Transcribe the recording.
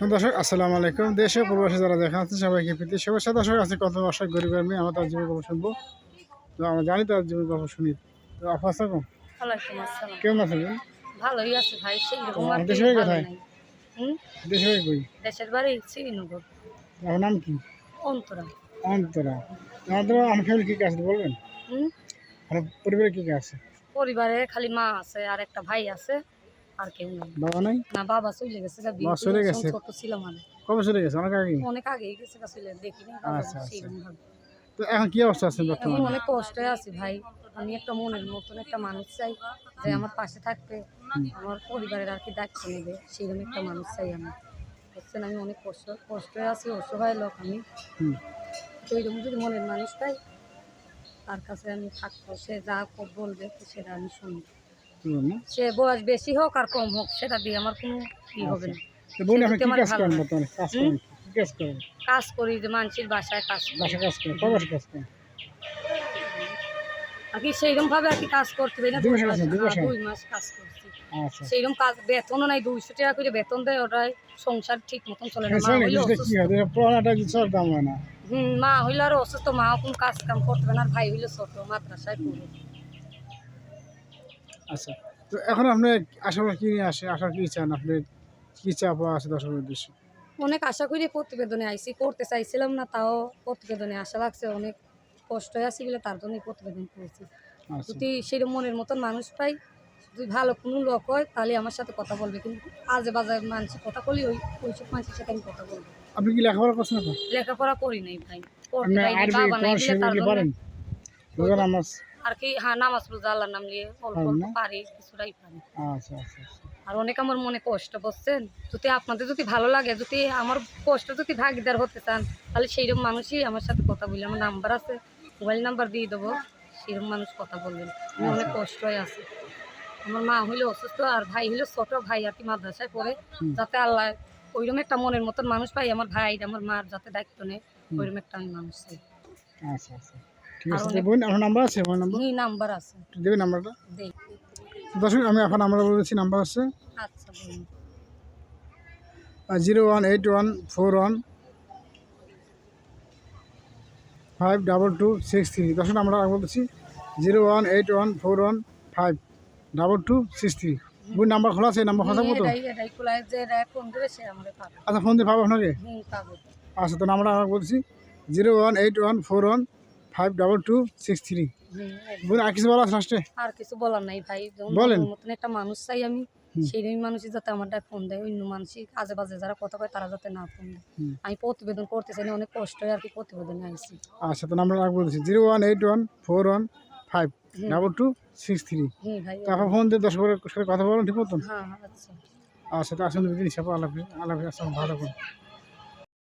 দর্শক আসসালামু আলাইকুম। দেশে প্রবাসী যারা দেখা আছে সবাইকে প্রীতি শুভেচ্ছা। দর্শক আছে কত বর্ষক গরিবের মেয়ে আমরা তার জীবন গল্প শুনব। তো আমরা জানি তার জীবন গল্প শুনি। তো আপা আসসালাম কেমন আছেন ভালোই আছে ভাই সেই দেশের বাড়ি কোথায়? নাই। হুম? দেশে বাড়ি কই? দেশের বাড়ি শ্রীনগর। আপনার নাম কি? অন্তরা। অন্তরা। আমাদের আমার ফ্যামিলি কী কে আছে বলবেন? আমার পরিবারে কী কে আছে? পরিবারে খালি মা আছে আর একটা ভাই আছে। আর কেউ নেই। বাবা নাই? না বাবা চলে গেছে বাবা চলে গেছে? ছোট ছিল মানে। কবে চলে গেছে? অনেক আগে অনেক আগেই গেছে চলে দেখিনি আচ্ছা, আচ্ছা। তো এখন কি অবস্থা আছেন বর্তমানে? অনেক কষ্টে আছি ভাই। আমি একটা মনের মতন একটা মানুষ চাই যে আমার পাশে থাকবে আমার পরিবারের আর কি দায়িত্ব নেবে সেরকম একটা মানুষ চাই আমি। বুঝছেন আমি অনেক কষ্ট কষ্টে আছি অসহায় লোক আমি। তো এরকম যদি মনের মানুষ পাই তার কাছে আমি থাকব সে যা বলবে সেটা আমি শুনব? সে বয়স বেশি হোক আর কম হোক সেটা দিয়ে আমার কোনো ই হবে না। কী আমার কাজ করি যে মানুষের বাসায় কাজ আর কি সেইরকম ভাবে আর কি কাজ করতে দেয় না। দুই মাস কাজ করছি। আচ্ছা। সেইরকম কাজ বেতনও নাই দুইশো টাকা করে বেতন দেয় ওটাই সংসার ঠিক মতন চলে না। মা হইলে হয়? না? মা হইলে আর অসুস্থ মা কোনো কাজ কাম করতে পারে না আর ভাই হইলে ছোট মাদ্রাসায় পড়ে। আচ্ছা। তো এখন আপনি আশা করি কি নিয়ে আসে? আশা কি চান আপনি? কি চাপ আছে দর্শকের উদ্দেশ্যে? অনেক আশা করি প্রতিবেদনে আইসি করতে চাইছিলাম না তাও প্রতিবেদনে আশা লাগছে অনেক কষ্ট আছে বলে তার জন্যই প্রতিবেদন করেছি। আচ্ছা। যদি সেরকম মনের মতন মানুষ পাই যদি ভালো কোনো লোক হয় তাহলে আমার সাথে কথা বলবে কিন্তু আজে বাজে মানুষের কথা বলি ওই ওইসব মানুষের সাথে আমি কথা বলব আপনি কি লেখাপড়া করছেন লেখাপড়া করি নাই ভাই পড়তে পারি বাবা নাই তার জন্য আর কি হ্যাঁ নামাজ রোজা আল্লাহর নাম নিয়ে অল্প অল্প পারি কিছুটাই পারি। আচ্ছা আচ্ছা আচ্ছা। আর অনেক আমার মনে কষ্ট বুঝছেন? যদি আপনাদের যদি ভালো লাগে যদি আমার কষ্ট যদি ভাগিদার হতে চান তাহলে সেইরকম মানুষই আমার সাথে কথা বলি আমার নাম্বার আছে মোবাইল নাম্বার দিয়ে দেবো সেরকম মানুষ কথা বলবেন। আমি অনেক কষ্টই আছে। আমার মা হইলে অসুস্থ আর ভাই হইলে ছোট ভাই আর কি মাদ্রাসায় পড়ে যাতে আল্লাহ ওইরকম একটা মনের মতন মানুষ পাই। আমার ভাই আমার মার যাতে দায়িত্ব নেয় ওইরকম একটা আমি মানুষ চাই। আচ্ছা আচ্ছা। ঠিক আছে। বোন আপনার নাম্বার আছে ফোন নাম্বার নাম্বার আছে। দেবেন নাম্বারটা দেই দর্শক আমি এখন নাম্বার বলেছি নাম্বার হচ্ছে আচ্ছা zero one eight one four one five double two six three. দর্শক আমরা বলতেছি zero one eight one four one five double two six three. বোন নাম্বার খোলা আছে নাম্বার খোলা পাবো। আচ্ছা ফোন দিয়ে পাবো আপনাকে? আচ্ছা তো নাম্বারটা আমরা বলছি zero one eight one four one five double two six three. বোন আর কিছু বলা লাস্টে আর কিছু বলার নাই ভাই বলেন। মতন একটা মানুষ চাই আমি সেই মানুষই যাতে আমার ফোন দেয় অন্য মানুষই কাজে বাজে যারা কথা কয় তারা যাতে না ফোন দেয়। আমি প্রতিবেদন করতে চাই না অনেক কষ্ট হয় আর কি প্রতিবেদনে আইসি। আচ্ছা তো নাম্বার আর বলছি zero one eight one four one five double two six three ভাই তারপর ফোন দিয়ে দশ করে কথা বলুন ঠিক মতন? হ্যাঁ আচ্ছা। আচ্ছা তো আসুন আল্লাহ আল্লাহ আসসালাম ভালো করুন